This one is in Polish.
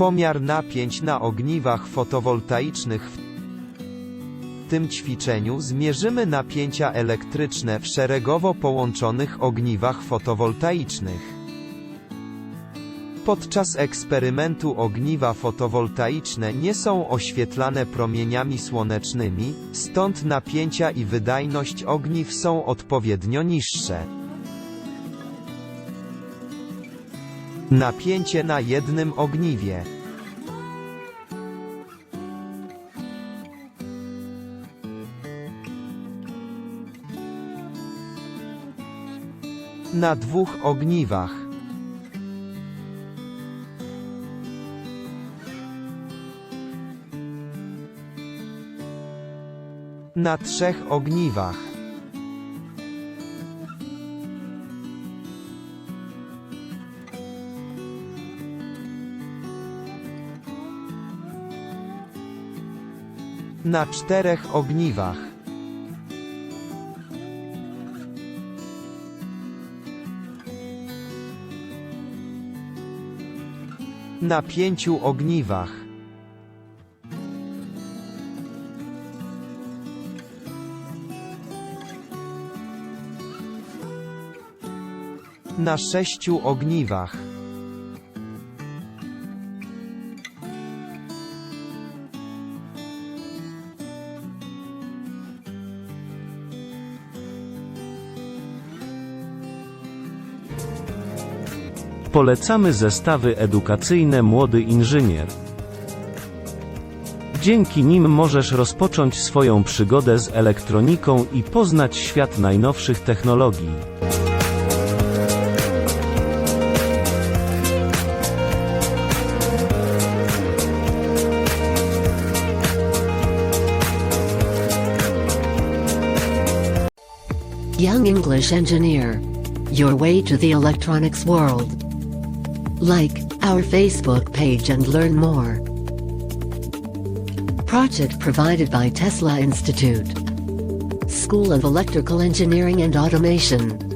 Pomiar napięć na ogniwach fotowoltaicznych w tym ćwiczeniu zmierzymy napięcia elektryczne w szeregowo połączonych ogniwach fotowoltaicznych. Podczas eksperymentu ogniwa fotowoltaiczne nie są oświetlane promieniami słonecznymi, stąd napięcia i wydajność ogniw są odpowiednio niższe. Napięcie na jednym ogniwie. Na dwóch ogniwach. Na trzech ogniwach. Na czterech ogniwach. Na pięciu ogniwach. Na sześciu ogniwach. Polecamy zestawy edukacyjne Młody Inżynier. Dzięki nim możesz rozpocząć swoją przygodę z elektroniką i poznać świat najnowszych technologii. Young English Engineer. Your way to the electronics world. Like our Facebook page and learn more. Project provided by Tesla Institute. School of Electrical Engineering and Automation.